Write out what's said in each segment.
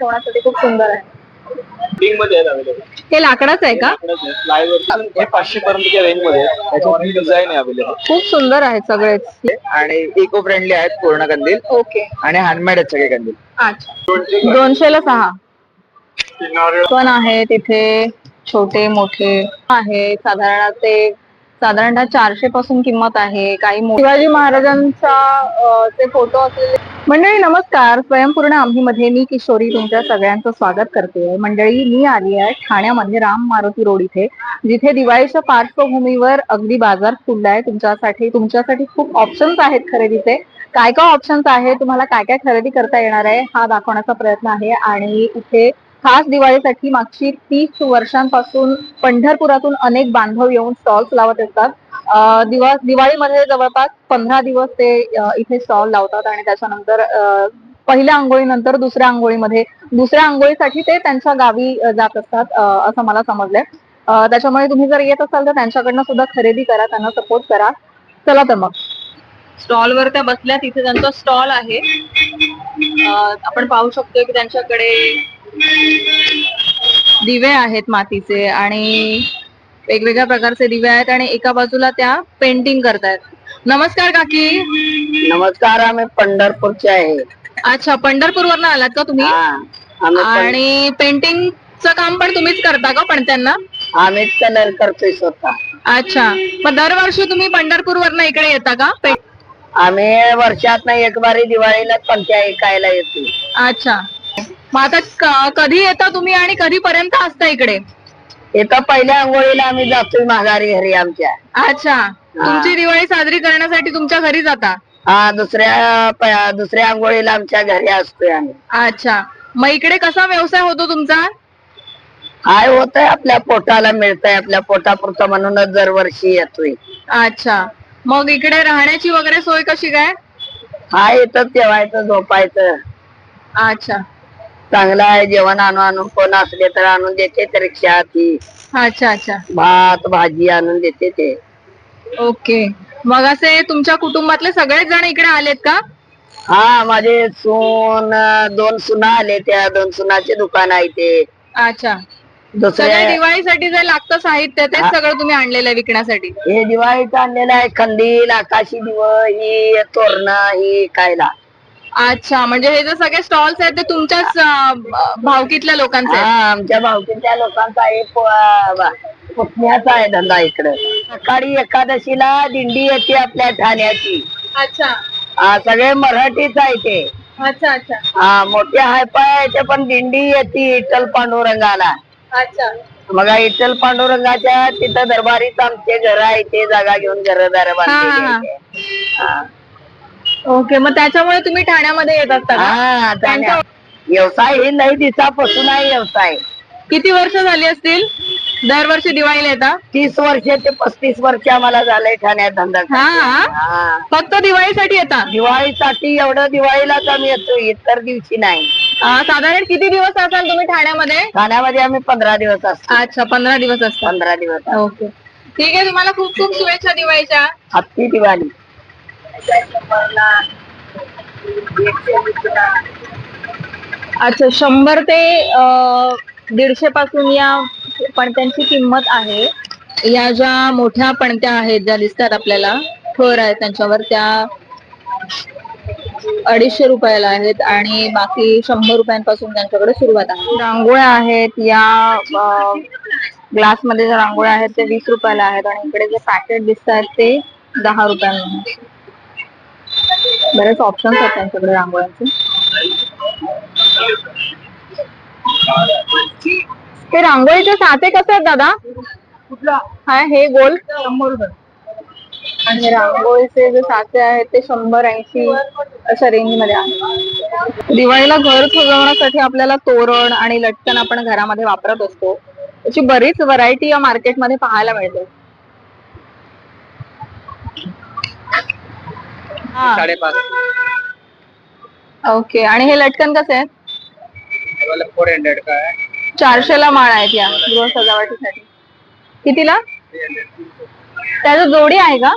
ठेवण्यासाठी खूप सुंदर आहे. बिल्डिंगमध्ये आहेत अवेलेबल हे लाकडाचं आहे का? फ्लायवर हे पाचशे पर्यंतच्या रेंजमध्ये आहे. त्याच्यामध्ये डिझाईन आहे अवेलेबल खूप सुंदर आहेत सगळेच. आणि इको फ्रेंडली आहेत पूर्ण कंदील. ओके आणि हँडमेड आहेत सगळे कंदील. अच्छा. दोनशे ला सहा पण आहे तिथे छोटे मोठे. आहे साधारण ते साधारणतः चारशे पासून किंमत आहे. काही शिवाजी महाराजांचा ते फोटो असलेले मंडळी नमस्कार. स्वयंपूर्ण आम्ही मध्ये मी किशोरी तुमच्या सगळ्यांचं स्वागत करते. मंडळी मी आली आहे ठाण्यामध्ये राम मारुती रोड इथे जिथे दिवाळीच्या पार्श्वभूमीवर अगदी बाजार फुलला आहे. तुमच्यासाठी तुमच्यासाठी खूप ऑप्शन्स आहेत खरेदीचे. काय काय ऑप्शन्स आहे तुम्हाला काय काय खरेदी करता येणार आहे? हा दाखवण्याचा प्रयत्न आहे. आणि इथे खास दिवाळीसाठी मागची तीस वर्षांपासून पंढरपुरातून अनेक बांधव येऊन स्टॉल्स लावत असतात. दिवा दिवाळीमध्ये जवळपास पंधरा दिवस ते इथे स्टॉल लावतात आणि त्याच्यानंतर पहिल्या आंघोळीनंतर दुसऱ्या आंघोळीमध्ये दुसऱ्या आंघोळीसाठी ते त्यांच्या गावी जात असतात असं मला समजलंय. त्याच्यामुळे तुम्ही जर येत असाल तर त्यांच्याकडनं सुद्धा खरेदी करा त्यांना सपोर्ट करा. चला तर मग. स्टॉल वर त्या बसल्या तिथे त्यांचा स्टॉल आहे. आपण पाहू शकतो की त्यांच्याकडे दिवे आहेत मातीचे आणि वेगवेगळ्या प्रकारचे दिवे आहेत आणि एका बाजूला त्या पेंटिंग करतायत. नमस्कार काकी. नमस्कार आम्ही पंढरपूरचे आहे. अच्छा पंढरपूर वरनं आलात का तुम्ही? हा, आणि पेंटिंगचं काम पण तुम्हीच करता का पण त्यांना? आम्हीच कलर करतोय स्वतः. अच्छा मग दरवर्षी तुम्ही पंढरपूर वरनं इकडे येता का? आम्ही वर्षात एक बारी दिवाळीला पंक्या ऐकायला येतो. अच्छा मग आता कधी येता तुम्ही आणि कधीपर्यंत असता इकडे? इथं पहिल्या आंघोळीला आम्ही जातोय माघारी घरी आमच्या. अच्छा. तुमची दिवाळी साजरी करण्यासाठी तुमच्या घरी जाता? हा दुसऱ्या प- दुसऱ्या आंघोळीला आमच्या घरी असतोय आम्ही. अच्छा. मग इकडे कसा व्यवसाय होतो तुमचा? काय होतंय. आपल्या पोटाला मिळतंय. आपल्या पोटापुरतं म्हणूनच दरवर्षी येतोय. अच्छा. मग इकडे राहण्याची वगैरे सोय कशी काय? हा येतं जेवायचं झोपायचं. अच्छा. चांगलं आहे जेवण आणून आणून कोण असले तर आणून देते तर रिक्षा ती अच्छा अच्छा. भात भाजी आणून देते ते. ओके. मग असे तुमच्या कुटुंबातले सगळेच जण इकडे आलेत का? हा माझे सून दोन सुना आले त्या दोन सुनाचे दुकान आहे ते. अच्छा. सगळ्या दुसऱ्या दिवाळीसाठी जे लागतं साहित्य ते सगळं तुम्ही आणलेलं आहे विकण्यासाठी? हे दिवाळीचं आणलेलं आहे खंदील आकाशी दिव ही तोरण ही खायला. अच्छा म्हणजे हे जे सगळे स्टॉल्स आहेत ते तुमच्याच अं, भावकीतल्या लोकांचे हा आहेत? आमच्या भावकीच्या लोकांचा आहे प- पुतण्याचा आहे धंदा इकडे. सकाळी एकादशीला दिंडी येते आपल्या ठाण्याची. अच्छा. हा सगळे मराठीच आहे ते. अच्छा अच्छा. हा मोठे हाय पाय ते पण दिंडी येते इटल पांडुरंगाला. अच्छा. मग इटल पांडुरंगाच्या तिथं दरबारीत आमचे घर आहे ते जागा घेऊन घरदार हा, आहे. हा. ओके मग त्याच्यामुळे तुम्ही ठाण्यामध्ये येत असता का हा, त्यांचा-. व्यवसाय हे लई दिवसापासून आहे व्यवसाय. किती वर्ष झाली असतील? दरवर्षी दिवाळीला येता? तीस वर्ष ते पस्तीस वर्ष आम्हाला झालंय ठाण्यात धंदा हा हा. फक्त दिवाळीसाठी येता? दिवाळीसाठी एवढं दिवाळीलाच आम्ही येतो इतर दिवशी नाही. अं, साधारण किती दिवस असाल तुम्ही ठाण्यामध्ये? ठाण्यामध्ये आम्ही पंधरा दिवस असतो. अच्छा पंधरा दिवस असतात पंधरा दिवस. ओके. ठीक आहे तुम्हाला खूप खूप शुभेच्छा दिवाळीच्या. हत्ती दिवाळी. अच्छा शंभर ते दीडशे पासून या पणत्यांची किंमत आहे. या ज्या मोठ्या पणत्या आहेत ज्या दिसतात आपल्याला थर आहेत त्यांच्यावर त्या अडीचशे रुपयाला आहेत आणि बाकी शंभर रुपयांपासून त्यांच्याकडे सुरुवात आहे. रांगोळ्या आहेत या ग्लासमध्ये ज्या रांगोळ्या आहेत ते वीस रुपयाला आहेत आणि इकडे जे पॅकेट दिसत आहेत ते दहा रुपयांमध्ये बरेच ऑप्शन्स आहेत त्यांच्याकडे रांगोळ्यांचे ते रांगोळीचे साचे कसे आहेत दादा? कुठला? हा हे गोल. शंभर आणि रांगोळीचे जे साचे आहेत ते शंभर ऐंशी अशा रेंजमध्ये आहेत. दिवाळीला घर सजवण्यासाठी आपल्याला तोरण आणि लटकन आपण घरामध्ये वापरत असतो. त्याची बरीच व्हरायटी या मार्केटमध्ये पाहायला मिळते. हा. साडेपाच. ओके आणि हे लटकन कसे आहेत? फोर हंड्रेड का आहे? चारशे ला माळ आहेत या गृह सजावटीसाठी. कितीला? त्याचं जोडी आहे का?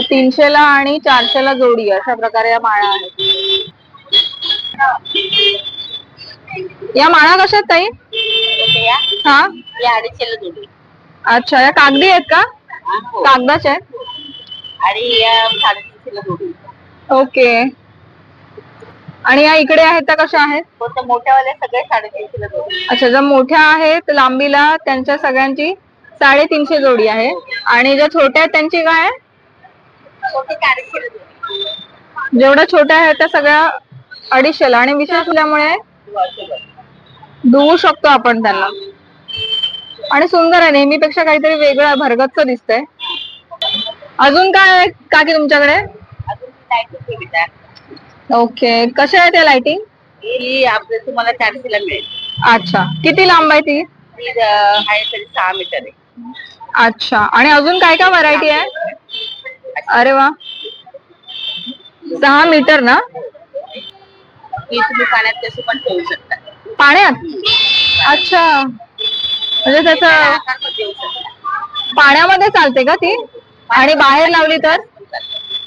तीनशे ला आणि चारशे ला जोडी अशा प्रकारे या माळा आहेत. या माळा कशा आहेत ताई हा? या अडीचशेला जोडी. अच्छा या कागदी आहेत का? कागदाच्या आहेत? आणि या ओके. आणि या इकडे आहेत त्या कशा आहेत? मोठ्यावाल्या साडेतीनशेला अच्छा ज्या मोठ्या आहेत लांबीला त्यांच्या सगळ्यांची साडेतीनशे जोडी आहे. आणि ज्या छोट्या आहेत त्यांची काय आहे? छोटे जेवढ्या छोट्या आहेत त्या सगळ्या अडीचशेला. आणि विशेष असल्यामुळे धुवू शकतो आपण त्यांना. आणि सुंदर आहे नेहमीपेक्षा काहीतरी वेगळं भरगतच दिसतंय. अजून काय आहे काकी तुमच्याकडे? ओके कशा आहेत त्या लाइटिंग ही आपल्या तुम्हाला चारशेला मिळेल. अच्छा. किती लांब आहे ती? अं, आहे तरी सहा मीटर आहे. अच्छा. आणि अजून काय काय व्हरायटी आहे? अरे वा. सहा मीटर ना? ही तुम्ही पाण्यात कशी पण ठेवू शकता. पाण्यात? अच्छा. म्हणजे त्याच देऊ शकता. पाण्यामध्ये चालते का ती? आणि बाहेर लावली तर?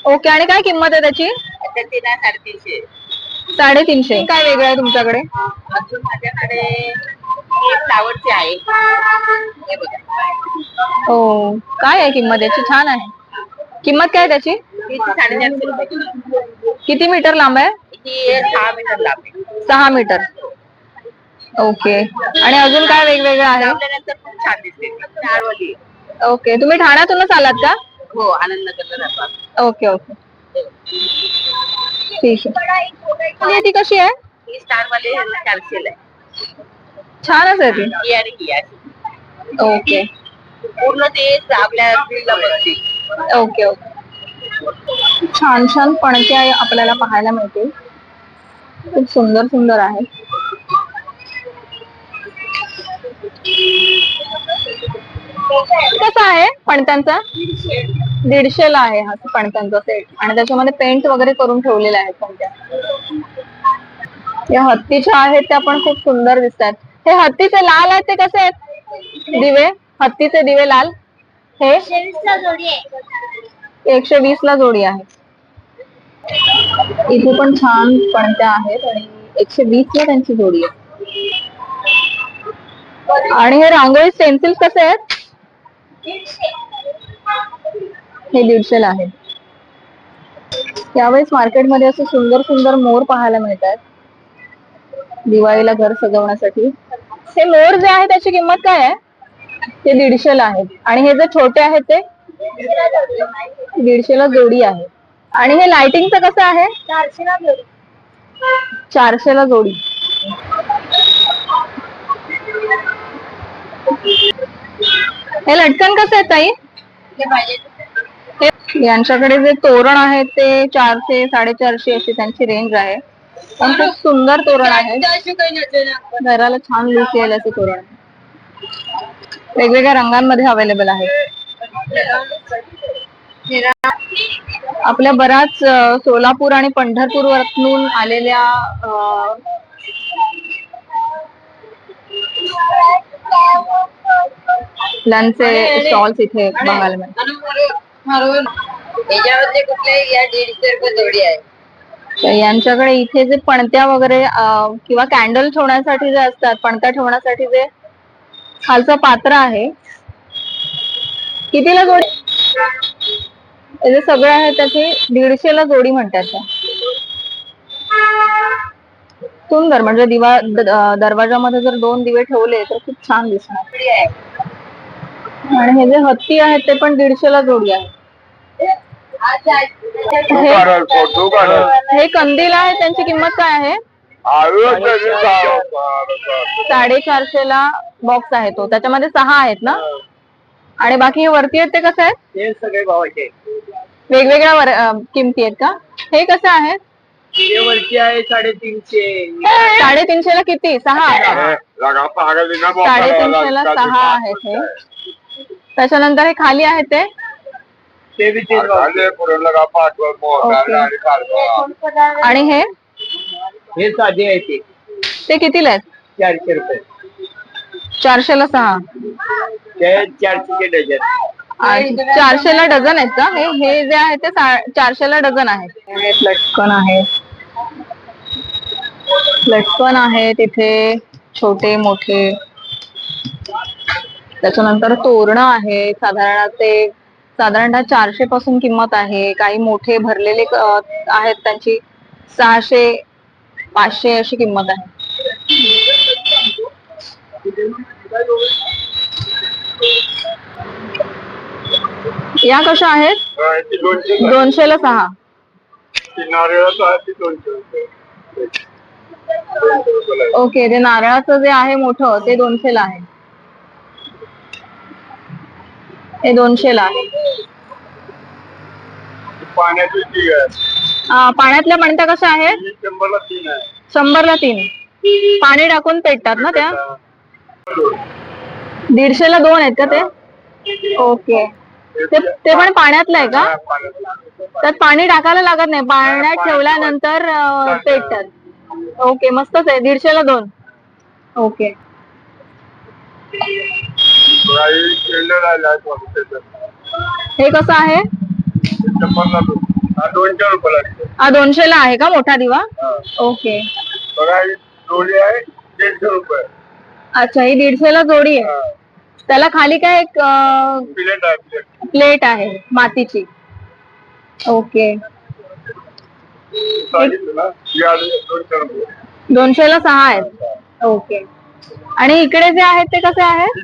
ओके आणि काय किंमत आहे त्याची? साडेतीनशे. साडेतीनशे. काय वेगळं आहे तुमच्याकडे? अजून माझ्याकडे ही फ्लावरची आहे. हे बघा. हो काय आहे किंमत? त्याची छान आहे. किंमत काय आहे त्याची? ही साडेचारशे रुपये किलो. किती मीटर लांब आहे? ही सहा मीटर लांब आहे. सहा मीटर. ओके. आणि अजून काय वेगवेगळं आहे? लावल्यानंतर खूप छान दिसते. नारवली ओके. तुम्ही ठाण्यातूनच आलात का? हो राहतात ओके ओके. ठीक आहे. ती कशी आहे? ही स्टार वाले चारशेला आहे. छानच आहे ती. ही आणि ही अशी. ओके. पूर्ण ते आपल्या ओके ओके. छान छान पणक्या आपल्याला पाहायला मिळतील खूप सुंदर सुंदर आहे. कसा आहे पणत्यांचा? दीडशेला आहे हा पणत्यांचा सेट आणि त्याच्यामध्ये पेंट वगैरे करून ठेवलेला आहे पणत्या. या हत्तीच्या आहेत त्या पण खूप सुंदर दिसतात. हे हत्तीचे लाल आहेत ते कसे आहेत? दिवे. हत्तीचे दिवे लाल. हे? एकशे वीस ला जोडी आहे. इथे पण छान पणत्या आहेत आणि एकशे वीस ला त्यांची जोडी आहे. आणि हे रांगोळी पेन्सिल्स कसे आहेत? हे दीडशे ला आहेत यावेळेस मार्केटमध्ये असे सुंदर सुंदर मोर पाहायला मिळतात. दिवाळीला घर सजवण्यासाठी. हे मोर जे आहे त्याची किंमत काय आहे? ते दीडशे ला आहेत आणि हे जे छोटे आहेत ते दीडशे ला जोडी आहे. आणि हे लाइटिंगचं कसं आहे? चारशे ला जोडी. चारशे ला जोडी. हे लटकन कसं आहे ताई? हे यांच्याकडे जे तोरण आहे ते चारशे साडेचारशे अशी त्यांची रेंज आहे. पण खूप सुंदर तोरण आहे. घराला छान लुक येईल असं तोरण. वेगवेगळ्या रंगांमध्ये अवेलेबल आहे. आपल्या बऱ्याच सोलापूर आणि पंढरपूर वरून आलेल्या फुलांचे स्टॉल्स इथे बघायला मिळतात याच्यामध्ये कुठले या दीडशे रुपये जोडी आहे. तर यांच्याकडे इथे जे पणत्या वगैरे किंवा कॅन्डल ठेवण्यासाठी जे असतात पणत्या ठेवण्यासाठी जे खालचं पात्र आहे. कितीला जोडी? हे सगळे आहे त्याचे दीडशे ला जोडी म्हणतात सुंदर. म्हणजे दिवा दरवाजामध्ये जर दोन दिवे ठेवले तर खूप छान दिसणार. आणि हे जे हत्ती आहेत ते पण दीडशे ला जोडी आहे हे हे कंदील आहे त्यांची किंमत काय आहे? साडेचारशे ला बॉक्स आहे तो. त्याच्यामध्ये सहा आहेत ना? आणि बाकी हे वरती आहेत ते कसं आहेत? हे सगळे भावाचे वेगवेगळ्या किमती आहेत का? हे कसं आहेत? हे वरची आहे साडेतीनशे. साडेतीनशे ला किती? सहा. साडेतीनशे ला सहा आहेत हे. त्याच्यानंतर हे खाली आहेत ते. बी. आणि हे? हे साधे आहे ते. ते कितीला आहेत? चारशे रुपये. चारशे ला सहा. ते चारशे डझन. आणि चारशे ला डझन आहेत का? हे हे जे आहे ते चारशे ला डझन आहेत. लटकन आहे? लटकन आहे तिथे छोटे मोठे. त्याच्यानंतर तोरणं आहे साधारण ते साधारणतः चारशे पासून किंमत आहे. काही मोठे भरलेले आहेत त्यांची सहाशे पाचशे अशी किंमत आहे. या कशा आहेत? दोनशे दोनशेला सहा. नारळाचं दोनशे रुपये दोनशे रुपयाला आहे. ओके ते नारळाचं जे आहे मोठं ते दोनशेला आहे. हे दोनशेला आहे. आ, पाण्यातल्या मणक्या कशा आहेत? शंभरला तीन पाणी टाकून पेटतात ना त्या? दीडशेला दोन आहेत का ते? ओके. ते ते पण पाण्यातलं आहे का? हा. त्यात पाणी टाकायला लागत नाही. पाण्यात ठेवल्यानंतर अं, पेटतात. ओके मस्तच आहे. दीडशेला दोन. ओके. हे कसं आहे? हा दोनशे आहे. हा दोनशेला आहे का मोठा दिवा. ओके. ही रुपये. अच्छा ही दीडशेला जोडी आहे. हा. त्याला खाली काय एक प्लेट आहे मातीची. ओके. दोनशे ला दोनशेला सहा आहेत. ओके. आणि इकडे जे आहेत ते कसे आहेत?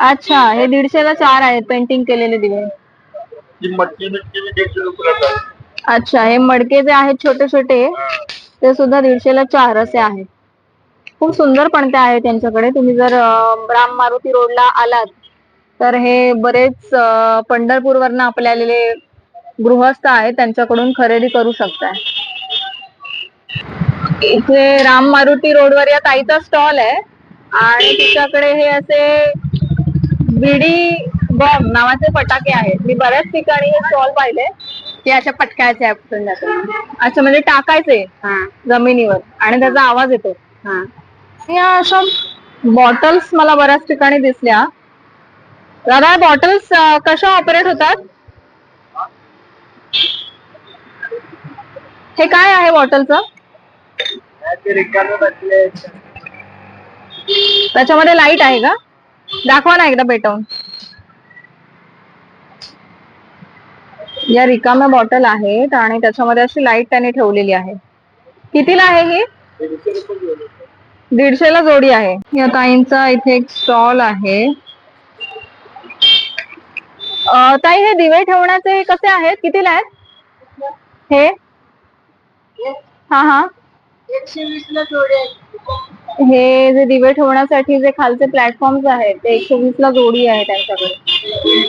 अच्छा हे दीडशेला चार आहेत पेंटिंग केलेले दिवे. अच्छा हे मडके जे आहेत छोटे छोटे ते सुद्धा दीडशेला चार असे आहेत. खूप सुंदर पण ते आहेत त्यांच्याकडे. तुम्ही जर राम मारुती रोडला आलात तर हे बरेच पंढरपूर वरनं आपले गृहस्थ आहेत त्यांच्याकडून खरेदी करू शकताय. इथे राम मारुती रोडवर या ताईचा स्टॉल आहे. आणि तिच्याकडे हे असे बिडी बॉम्ब नावाचे फटाके आहेत. मी बऱ्याच ठिकाणी हे स्टॉल पाहिले ते अशा पटकायचे आपण अच्छा म्हणजे टाकायचे जमिनीवर आणि त्याचा आवाज येतो. या अशा बॉटल्स मला बऱ्याच ठिकाणी दिसल्या. दादा बॉटल्स कशा ऑपरेट होतात? हे काय आहे बॉटलचं? त्याच्यामध्ये लाइट आहे का? दाखवा ना एकदा पेटवून. या रिकाम्या बॉटल आहेत आणि त्याच्यामध्ये अशी लाइट त्याने ठेवलेली आहे. कितीला आहे ही? दीडशे जोडी. दीडशेला जोडी आहे. या ताईंचा इथे एक स्टॉल आहे. ताई हे दिवे ठेवण्याचे हे कसे आहेत? कितीला आहेत? हे? हा हा. एकशे वीस ला जोडी आहे. हे जे दिवे ठेवण्यासाठी जे खालचे प्लॅटफॉर्म्स आहेत ते एकशे वीस ला जोडी आहे त्यांच्याकडे.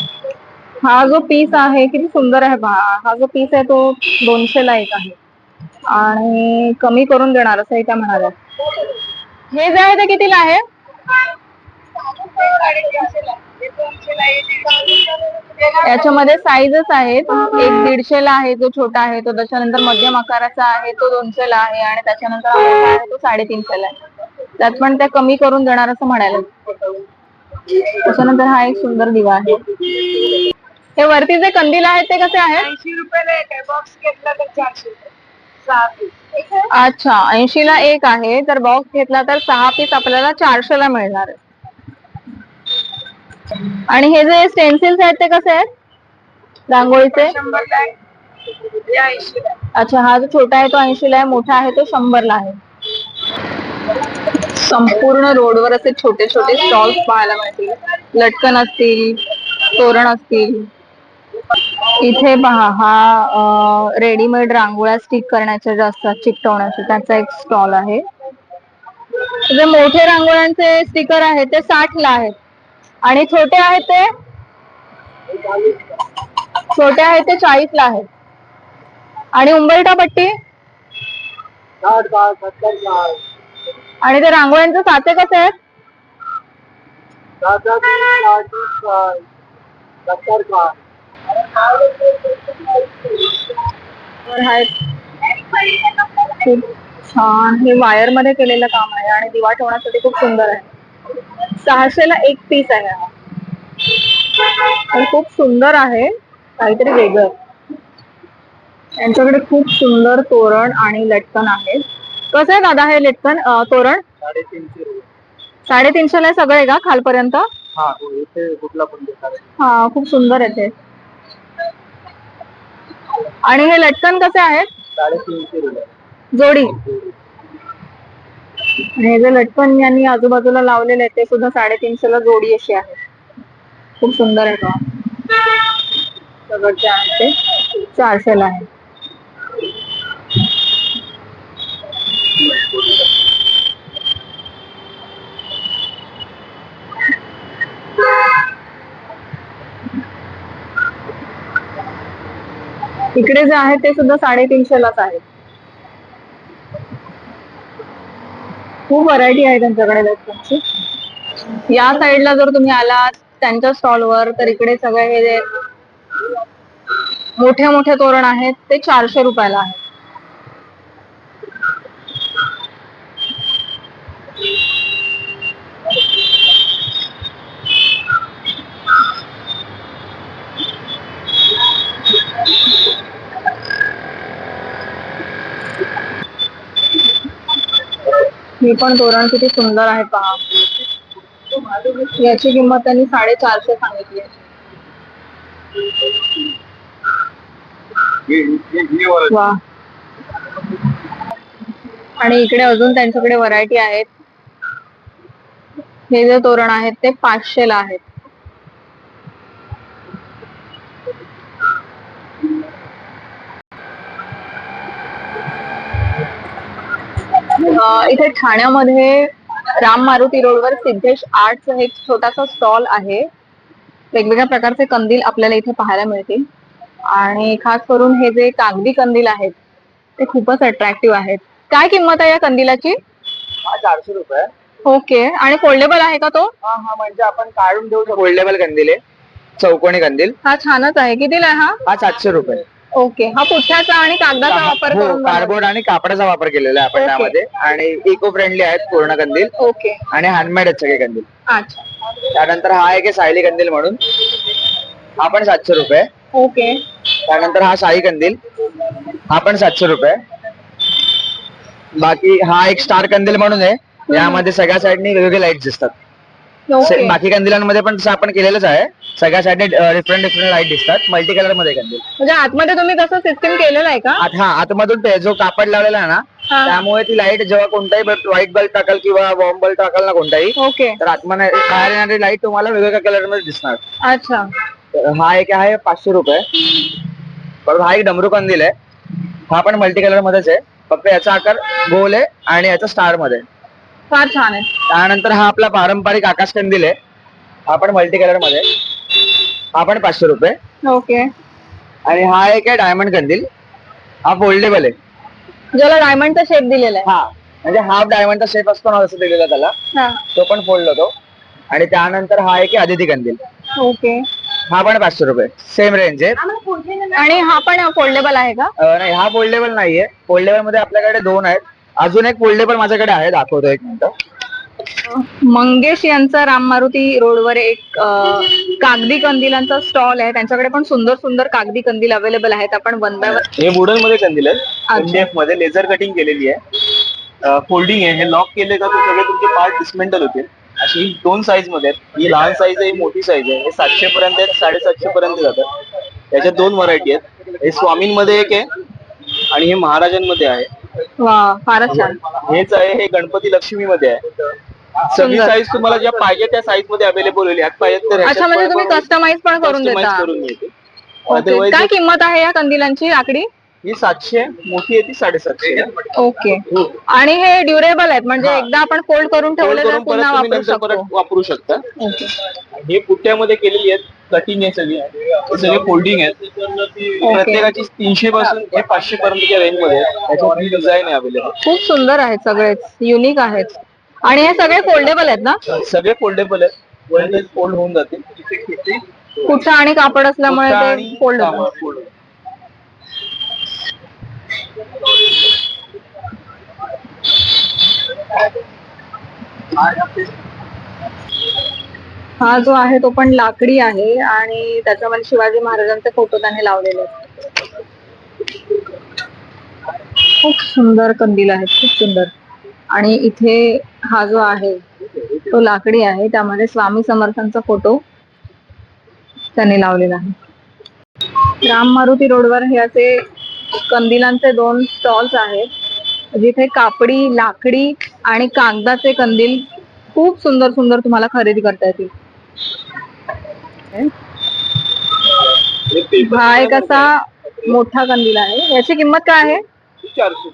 हा जो पीस आहे किती सुंदर आहे पहा हा जो पीस आहे तो दोनशे ला एक आहे. आणि कमी करून देणार असंही त्या म्हणाल्या. हे जे आहे ते कितीला आहे? याच्यामध्ये साईजेस आहेत. एक दीडशे ला आहे जो छोटा आहे तो त्याच्यानंतर मध्यम आकाराचा आहे तो दोनशे ला आहे आणि त्याच्यानंतर आहे तो साडेतीनशे ला आहे. त्यात पण त्या कमी करून देणार असं म्हणायला त्याच्यानंतर हा एक सुंदर दिवा आहे. हे वरती जे कंदील आहेत ते कसे आहेत? ऐंशी रुपयाला एक आहे. बॉक्स घेतला तर चारशे रुपये. अच्छा ऐंशी ला एक आहे. तर बॉक्स घेतला तर सहा पीस आपल्याला चारशे ला मिळणार आहे. आणि हे जे स्टेन्सिल्स आहेत ते कसे आहेत? रांगोळीचे? शंभरला ऐंशीला. अच्छा हा जो छोटा आहे तो ऐंशी ला आहे मोठा आहे तो शंभर ला आहे. संपूर्ण रोडवर असे छोटे छोटे स्टॉल्स पाहायला मिळतील. लटकन असतील तोरण असतील. इथे पहा हा रेडीमेड रांगोळ्या स्टिक करण्याच्या ज्या असतात चिकटवण्याचे त्याचा एक स्टॉल आहे. जे मोठे रांगोळ्यांचे स्टिकर आहेत ते साठ ला आहेत. आणि छोटे आहेत ते? छोटे आहेत ते चाळीस ला आहेत. आणि उंबरठा पट्टी? आणि ते रांगोळ्यांचे साचे कसे आहेत? हा खूप छान. हे वायरमध्ये केलेलं काम आहे आणि दिवा ठेवण्यासाठी खूप सुंदर आहे. सहाशे ला एक पीस आहे हा. तर खूप सुंदर आहे काहीतरी वेगळं. यांच्याकडे खूप सुंदर तोरण आणि लटकन आहे. कसं आहे दादा हे लटकन अं, तोरण? साडेतीनशे रुपये. साडेतीनशेला आहे सगळे का खालपर्यंत? हा हो इथे कुठला पण देतात. हा खूप सुंदर आहे ते. आणि हे लटकन कसे आहेत? साडेतीनशे रुपये. जोडी. आणि हे जे लटकन यांनी आजूबाजूला लावलेले आहेत ते सुद्धा साडेतीनशे ला जोडी अशी आहे. खूप सुंदर आहे तो सगळं जे आहे ते. चारशे ला आहे. इकडे जे आहे ते सुद्धा साडेतीनशे लाच आहेत खूप व्हरायटी आहे त्यांच्याकडे लटकनची या साईडला जर तुम्ही आलात त्यांच्या स्टॉलवर तर इकडे सगळे हे जे मोठे मोठे तोरण आहेत ते चारशे रुपयाला आहेत. हे पण तोरण किती सुंदर आहे पहा. याची किंमत त्यांनी साडेचारशे सांगितली आहे. वा. आणि इकडे अजून त्यांच्याकडे व्हरायटी आहेत. हे जे तोरण आहेत ते पाचशे ला आहेत. इथे ठाण्यामध्ये राम मारुती रोडवर सिद्धेश आर्टचं एक छोटासा स्टॉल आहे. वेगवेगळ्या प्रकारचे कंदील आपल्याला इथे पाहायला मिळतील. आणि खास करून हे जे कागदी कंदील आहेत ते खूपच अट्रॅक्टिव्ह आहेत. काय किंमत आहे या कंदिलाची? चारशे रुपये. ओके. आणि फोल्डेबल आहे का तो? हा हा म्हणजे आपण काढून देऊ फोल्डेबल कंदील आहे. चौकोनी कंदील. हा छानच आहे. कितीला आहे हा? हा सातशे रुपये. ओके. हा पुठ्ठ्याचा आणि कागदाचा वापर हो करून बनवला. कार्डबोर्ड आणि कापडाचा वापर केलेला आहे आपण ओके. त्यामध्ये. आणि इको फ्रेंडली आहेत पूर्ण कंदील. ओके. आणि हँडमेड आहेत सगळे कंदील. अच्छा. त्यानंतर हा एक आहे सायली कंदील म्हणून. हा पण सातशे रुपये. ओके. त्यानंतर हा शाही कंदील. हा पण सातशे रुपये. बाकी हा एक स्टार कंदील म्हणून आहे. यामध्ये सगळ्या साईडनी वेगवेगळे लाइट दिसतात. से- बाकी कंदिलांमध्ये पण आपण केलेलंच आहे. सगळ्या साईडने डिफरंट डिफरंट लाइट दिसतात. मल्टी कलरमध्ये कंदील म्हणजे आतमध्ये तुम्ही तसं सिस्टम केलेलं आहे का? आत- हा आतमधून ते जो कापड लावलेला आहे ना हा. त्यामुळे ती लाइट जेव्हा कोणताही व्हाईट बल्ब टाकाल किंवा बॉम्ब बल्ब टाकाल ना कोणताही ओके तर आतमध्ये बाहेर येणारी लाइट तुम्हाला वेगवेगळ्या कलरमध्ये दिसणार. अच्छा. तर हा एक आहे पाचशे रुपये. परत हा एक डमरू कंदील आहे. हा पण मल्टी कलर मध्येच आहे. फक्त याचा आकार गोल आहे आणि याचा स्टारमध्ये. आहे. फार छान आहे. त्यानंतर हा आपला पारंपरिक आकाश कंदील आहे. हा पण मल्टी कलरमध्ये. हा पण पाचशे रुपये. ओके. आणि हा एक आहे डायमंड कंदील. हा फोल्डेबल आहे. ज्याला डायमंडचा शेप दिलेला आहे. हा. म्हणजे हाफ डायमंडचा शेप असतो ना जसं दिलेला त्याला. हा. तो पण फोल्ड होतो. आणि त्यानंतर हा एक आहे अदिती कंदील. ओके. हा पण पाचशे रुपये. सेम रेंज आहे. आणि हा पण फोल्डेबल आहे का? अं, नाही हा फोल्डेबल नाहीये. फोल्डेबलमध्ये आपल्याकडे दोन आहेत. अजून एक फोल्डेबल माझ्याकडे आहे दाखवतो एक मिनिट. मंगेश यांचा राम मारुती रोडवर एक अं, कागदी कंदिलांचा स्टॉल आहे. त्यांच्याकडे पण सुंदर सुंदर कागदी कंदील अवेलेबल आहेत. आपण वन बाय वन हे वुडनमध्ये कंदील आहे मध्ये लेझर कटिंग केलेली आहे. फोल्डिंग आहे. हे लॉक केले का ते सगळे तुमचे पार्ट डिसमेंटल होतील. अशी ही दोन साईजमध्ये आहेत. ही लहान साईज आहे ही मोठी साईज आहे. हे सातशे पर्यंत आहेत साडेसातशे पर्यंत जातात. त्याच्यात दोन व्हरायटी आहेत. हे स्वामींमध्ये एक आहे आणि हे महाराजांमध्ये आहे. वा फारच छान. हेच आहे हे गणपती लक्ष्मी मध्ये आहे सगळी सुंदर. साईज तुम्हाला ज्या पाहिजे त्या साईजमध्ये अवेलेबल होईल. ह्यात पाहिजे तर अच्छा म्हणजे तुम्ही कस्टमाइज पण करून कस्टमाइज देता. करून मिळते. ओके. Otherwise काय किंमत आहे या कंदिलांची आकडी? ही सातशे मोठी आहे ती साडेसातशे. ओके. हो. आणि हे ड्युरेबल आहेत म्हणजे हा. एकदा आपण फोल्ड करून ठेवले तर पुन्हा वापरू शकतो. वापरू शकता. ओके. हे पुट्ट्यामध्ये केलेली आहेत कटिंग आहे सगळी. हे सगळे फोल्डिंग आहेत. प्रत्येकाची तीनशे पासून हे पाचशे पर्यंतच्या रेंजमध्ये आहेत. त्याच्यात डिझाईन आहे अवेलेबल खूप सुंदर आहेत सगळेच युनिक आहेत. आणि हे सगळे फोल्डेबल आहेत ना? सगळे फोल्डेबल आहेत. फोल्ड होऊन जाते कुठं आणि कापड असल्यामुळे ते फोल्ड कामावर होतं fold. हा जो आहे तो पण लाकडी आहे आणि त्याच्यामध्ये शिवाजी महाराजांचे फोटो त्याने लावलेले आहेत. खूप सुंदर कंदील आहेत खूप सुंदर. आणि इथे हा जो आहे तो लाकडी आहे त्यामध्ये स्वामी समर्थांचा फोटो त्याने लावलेला आहे. राम मारुती रोडवर हे असे कंदिलांचे दोन स्टॉल्स आहेत. जिथे कापडी लाकडी आणि कागदाचे कंदील खूप सुंदर सुंदर तुम्हाला खरेदी करता येतील. हा एक असा मोठा कंदील आहे. याची किंमत काय आहे? चारशे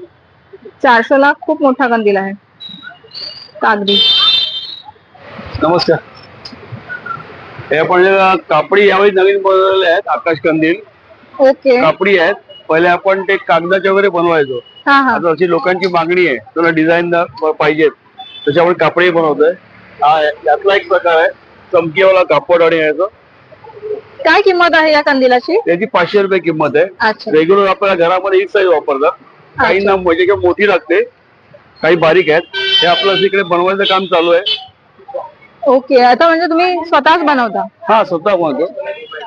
चारशे ला खूप मोठा कंदील आहे. कागदी. नमस्कार. हे आपण कापडी यावेळी नवीन बनवलेले आहेत आकाश कंदील. ओके. कापडी आहेत. पहिले आपण ते कागदाचे वगैरे बनवायचो. हा हा. आता अशी लोकांची मागणी आहे. तुला डिझाईन पाहिजेत. त्याच्यामुळे कापडी बनवतोय. हा. यातला एक प्रकार आहे. चमकीवाला कापड आणि याचं. काय किंमत आहे या कंदिलाची? त्याची पाचशे रुपये किंमत आहे. अच्छा. रेग्युलर आपल्याला घरामध्ये हीच साईज वापरतात. काही ना म्हणजे काही मोठी लागते. काही बारीक आहेत. हे आपलं इकडे बनवायचं काम चालू आहे. ओके. आता म्हणजे तुम्ही स्वतःच बनवता? हा स्वतः बनवतो.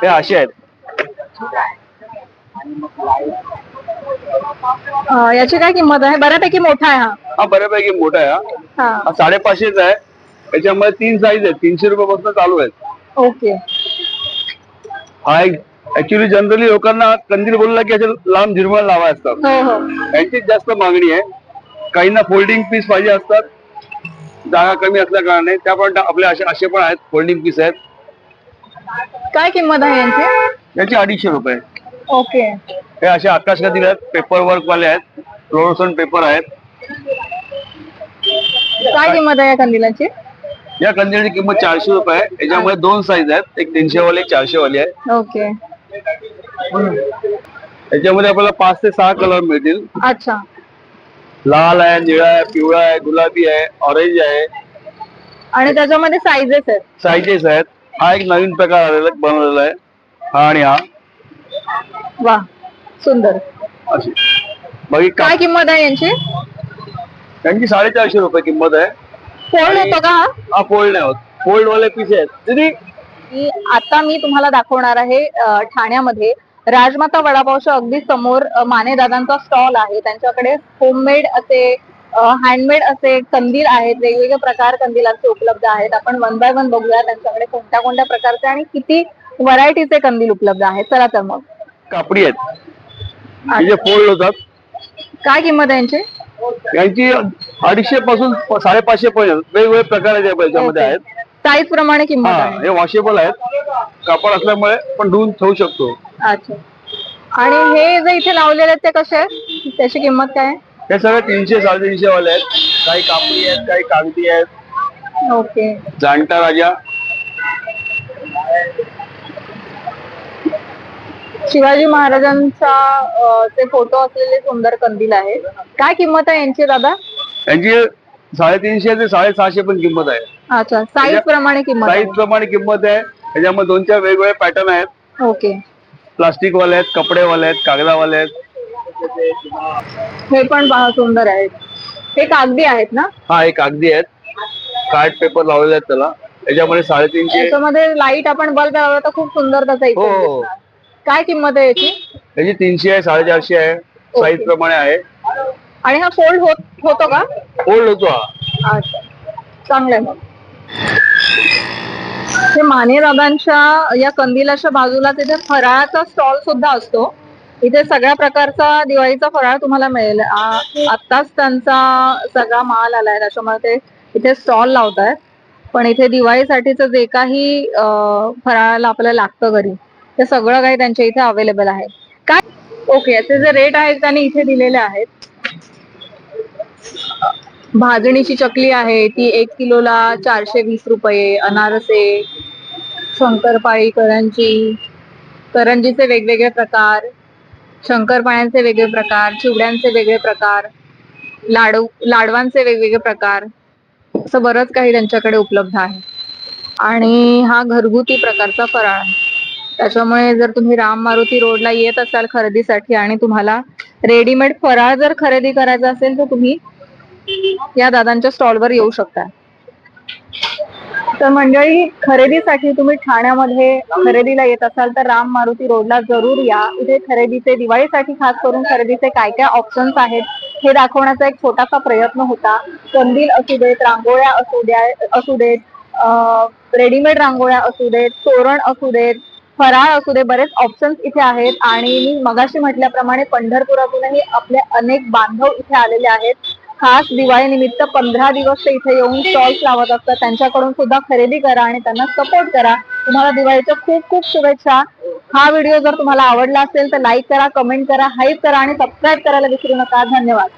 हे असे आहेत. अं, याची काय किंमत आहे? बऱ्यापैकी मोठा आहे हा. हा बऱ्यापैकी मोठा आहे हा. हा. हा साडेपाचशेच आहे. त्याच्यामध्ये तीन साईज आहेत. तीनशे रुपयापासून चालू आहेत. ओके. हा एक ऍक्च्युली जनरली लोकांना कंदील बोलला की याचे लांब झिरमळ लावा असतात. हो हो. यांचीच जास्त मागणी आहे. काहींना फोल्डिंग पीस पाहिजे असतात. जागा कमी असल्या कारणाने. त्या पण आपले असे असे पण आहेत. फोल्डिंग पीस आहेत. काय किंमत आहे यांची? याचे अडीचशे रुपये. ओके. हे असे आकाश दिले आहेत पेपर वर्क वाले आहेत फ्लोरोसन पेपर आहेत. काय किंमत आहे या कंदिलाची? या कंदीलची किंमत चारशे रुपये आहे. याच्यामध्ये दोन साईज आहेत एक तीनशे वाली एक चारशे वाली आहे. ओके. याच्यामध्ये आपल्याला पाच ते सहा कलर मिळतील. अच्छा. लाल आहे निळा आहे पिवळा आहे गुलाबी आहे ऑरेंज आहे. आणि त्याच्यामध्ये साईजेस आहेत. साईजेस आहेत. हा एक नवीन प्रकार आलेला बनवलेला आहे. हा आणि हा. वा सुंदर. अशी. काय किंमत आहे यांची? त्यांची साडेचारशे रुपये किंमत आहे. फोल्ड होतो का हा? हा फोल्ड नाही होत. फोल्ड वाले पीस आहेत. दीदी? की आता मी तुम्हाला दाखवणार आहे अ, ठाण्यामध्ये. राजमाता वडापावच्या अगदी समोर अ, माने दादांचा स्टॉल आहे. त्यांच्याकडे होममेड असे हँडमेड असे कंदील आहेत. वेगवेगळे प्रकार कंदिलांचे उपलब्ध आहेत. आपण वन बाय वन बघूया त्यांच्याकडे कोणत्या कोणत्या प्रकारचे आणि किती व्हरायटीचे कंदील उपलब्ध आहेत. चला तर मग. कापडी आहेत. हे जे फोल्ड होतात काय किंमत आहे यांची? यांची अडीचशे पासून साडेपाचशे पर्यंत वेगवेगळे प्रकार आहेत याच्यामध्ये आहेत. साईज प्रमाणे किंमत हा आहे. हे वॉशेबल आहेत. कापड असल्यामुळे पण धुवून ठेवू शकतो. अच्छा. आणि हे जे इथे लावलेले आहेत ते कसे आहेत? त्याची किंमत काय आहे? हे सगळे तीनशे साडेतीनशे वाले आहेत. काही कापडी आहेत काही कागदी आहेत. ओके. जाणता राजा शिवाजी महाराजांचा ते फोटो असलेले सुंदर कंदील आहे. काय किंमत आहे यांची दादा? यांची साडेतीनशे ते साडेसहाशे पण किंमत आहे. अच्छा साईज प्रमाणे किंमत आहे. साईज प्रमाणे किंमत आहे. त्याच्यामध्ये दोन चार वेगवेगळे पॅटर्न आहेत. ओके. प्लास्टिक वाले आहेत कपडेवाले आहेत कागदावाले आहेत. हे पण पहा सुंदर आहेत. हे कागदी आहेत ना? हा एक कागदी आहेत. कार्ड पेपर लावलेले आहेत त्याला. त्याच्यामध्ये साडेतीनशे याच्यामध्ये लाइट आपण बल्ब लावला तर खूप सुंदर त्याचा हो, इफेक्ट हो. दिसणार. काय किंमत आहे याची? त्याची तीनशे आहे साडेचारशे आहे. साईज प्रमाणे आहे. आणि हा फोल्ड होत होतो का? ओल्ड होतो हा. चांगलं आहे मग. हे माने दादांच्या या कंदिलाच्या बाजूला तिथे फराळाचा स्टॉल सुद्धा असतो. इथे सगळ्या प्रकारचा दिवाळीचा फराळ तुम्हाला मिळेल. आत्ताच त्यांचा सगळा माल आलाय त्याच्यामुळे ते इथे स्टॉल लावतायत. पण इथे दिवाळीसाठीचं जे काही फराळाला आपल्याला लागतं घरी. ते सगळं काही त्यांच्या इथे अवेलेबल आहे. काय? ओके याचे जे रेट आहेत त्यांनी इथे दिलेले आहेत. भाजणीची चकली आहे ती एक किलोला चारशे वीस रुपये. अनारसे शंकरपाळी करंजी. करंजीचे वेगवेगळे प्रकार शंकरपाळ्यांचे वेगळे प्रकार चिवड्यांचे वेगळे प्रकार लाडू लाडवांचे वेगवेगळे प्रकार. असं बरंच काही त्यांच्याकडे उपलब्ध आहे. आणि हा घरगुती प्रकारचा फराळ आहे. त्याच्यामुळे जर तुम्ही राम मारुती रोडला येत असाल खरेदीसाठी आणि तुम्हाला रेडीमेड फराळ जर खरेदी करायचा असेल तर तुम्ही या दादांच्या स्टॉलवर येऊ शकता. तर मंडळी खरेदीसाठी तुम्ही ठाण्यामध्ये खरेदीला येत असाल तर राम मारुती रोडला जरूर या. इथे खरेदीचे दिवाळीसाठी खास करून खरेदीचे काय काय ऑप्शन्स आहेत हे दाखवण्याचा एक छोटासा प्रयत्न होता. कंदील असू देत रांगोळ्या असू द्या असू देत रेडीमेड रांगोळ्या असू देत तोरण असू देत फराळ असू दे बरेच ऑप्शन्स इथे आहेत. आणि मी मगाशी म्हटल्याप्रमाणे पंढरपुरातूनही आपले अनेक बांधव इथे आलेले आहेत. खास दिवाळी निमित्त पंधरा दिवस ते इथे येऊन स्टॉल्स लावत असतात. त्यांच्याकडून सुद्धा खरेदी करा आणि त्यांना सपोर्ट करा. तुम्हाला दिवाळीच्या खूप खूप शुभेच्छा. हा व्हिडिओ जर तुम्हाला आवडला असेल तर लाईक करा कमेंट करा हाईप करा आणि सबस्क्राईब करायला विसरू नका. धन्यवाद.